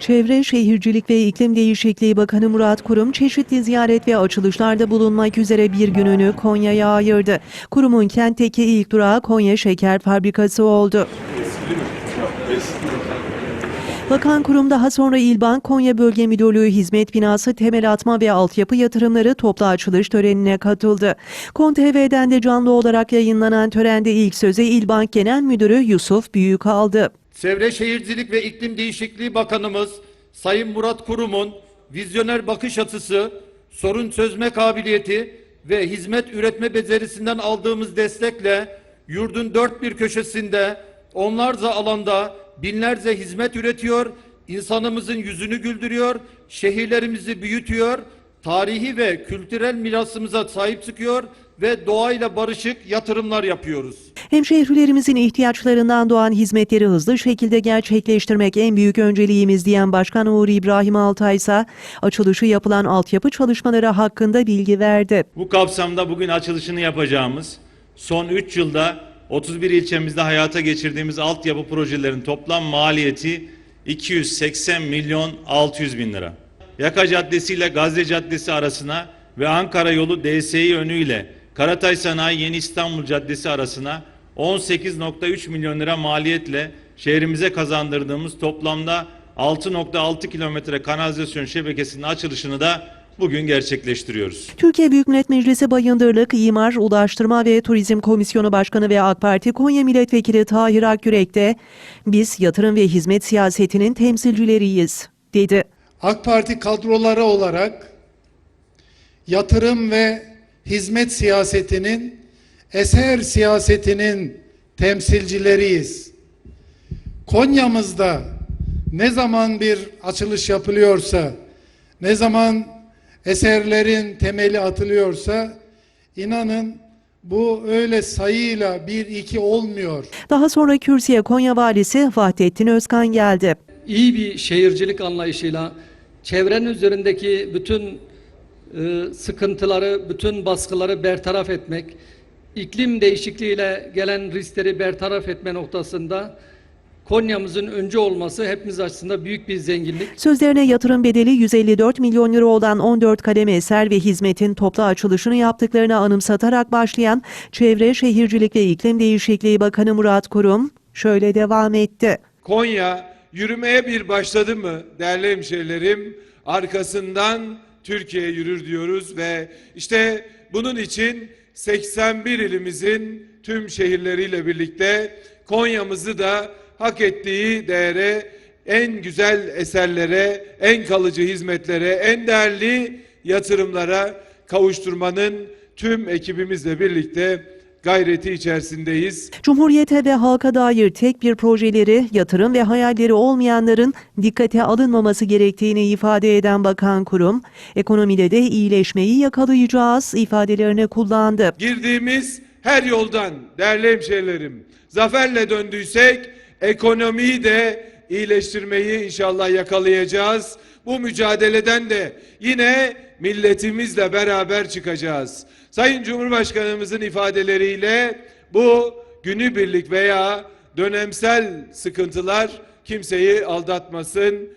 Çevre, Şehircilik ve İklim Değişikliği Bakanı Murat Kurum çeşitli ziyaret ve açılışlarda bulunmak üzere bir gününü Konya'ya ayırdı. Kurum'un kentteki ilk durağı Konya Şeker Fabrikası oldu. Bakan Kurum daha sonra İlbank Konya Bölge Müdürlüğü Hizmet Binası temel atma ve altyapı yatırımları toplu açılış törenine katıldı. KON TV'den de canlı olarak yayınlanan törende ilk söze İlbank Genel Müdürü Yusuf Büyük aldı. Çevre Şehircilik ve İklim Değişikliği Bakanımız Sayın Murat Kurum'un vizyoner bakış açısı, sorun çözme kabiliyeti ve hizmet üretme becerisinden aldığımız destekle yurdun dört bir köşesinde onlarca alanda binlerce hizmet üretiyor, insanımızın yüzünü güldürüyor, şehirlerimizi büyütüyor, tarihi ve kültürel mirasımıza sahip çıkıyor ve doğayla barışık yatırımlar yapıyoruz. Hemşehrilerimizin ihtiyaçlarından doğan hizmetleri hızlı şekilde gerçekleştirmek en büyük önceliğimiz diyen Başkan Uğur İbrahim Altay ise açılışı yapılan altyapı çalışmaları hakkında bilgi verdi. Bu kapsamda bugün açılışını yapacağımız son 3 yılda 31 ilçemizde hayata geçirdiğimiz altyapı projelerin toplam maliyeti 280 milyon 600 bin lira. Yaka Caddesi ile Gazze Caddesi arasına ve Ankara yolu DSİ yönüyle Karatay Sanayi Yeni İstanbul Caddesi arasına 18.3 milyon lira maliyetle şehrimize kazandırdığımız toplamda 6.6 kilometre kanalizasyon şebekesinin açılışını da bugün gerçekleştiriyoruz. Türkiye Büyük Millet Meclisi Bayındırlık, İmar, Ulaştırma ve Turizm Komisyonu Başkanı ve AK Parti Konya Milletvekili Tahir Akgürek de biz yatırım ve hizmet siyasetinin temsilcileriyiz dedi. AK Parti kadroları olarak yatırım ve hizmet siyasetinin eser siyasetinin temsilcileriyiz. Konya'mızda ne zaman bir açılış yapılıyorsa, ne zaman eserlerin temeli atılıyorsa inanın bu öyle sayıyla bir iki olmuyor. Daha sonra kürsüye Konya Valisi Vahdettin Özkan geldi. iyi bir şehircilik anlayışıyla çevrenin üzerindeki bütün e, sıkıntıları, bütün baskıları bertaraf etmek, iklim değişikliğiyle gelen riskleri bertaraf etme noktasında Konya'mızın önce olması hepimiz açısından büyük bir zenginlik. Sözlerine yatırım bedeli 154 milyon lira olan 14 kademe eser ve hizmetin toplu açılışını yaptıklarını anımsatarak başlayan Çevre, Şehircilik ve İklim Değişikliği Bakanı Murat Kurum şöyle devam etti. Konya yürümeye bir başladı mı değerli hemşehrilerim arkasından Türkiye yürür diyoruz ve işte bunun için 81 ilimizin tüm şehirleriyle birlikte Konya'mızı da hak ettiği değere en güzel eserlere, en kalıcı hizmetlere, en değerli yatırımlara kavuşturmanın tüm ekibimizle birlikte gayreti içerisindeyiz. Cumhuriyete ve halka dair tek bir projeleri, yatırım ve hayalleri olmayanların dikkate alınmaması gerektiğini ifade eden Bakan Kurum, ekonomide de iyileşmeyi yakalayacağız ifadelerini kullandı. girdiğimiz her yoldan değerli hemşehrilerim zaferle döndüysek ekonomiyi de iyileştirmeyi inşallah yakalayacağız. Bu mücadeleden de yine milletimizle beraber çıkacağız. Sayın Cumhurbaşkanımızın ifadeleriyle bu günübirlik veya dönemsel sıkıntılar kimseyi aldatmasın.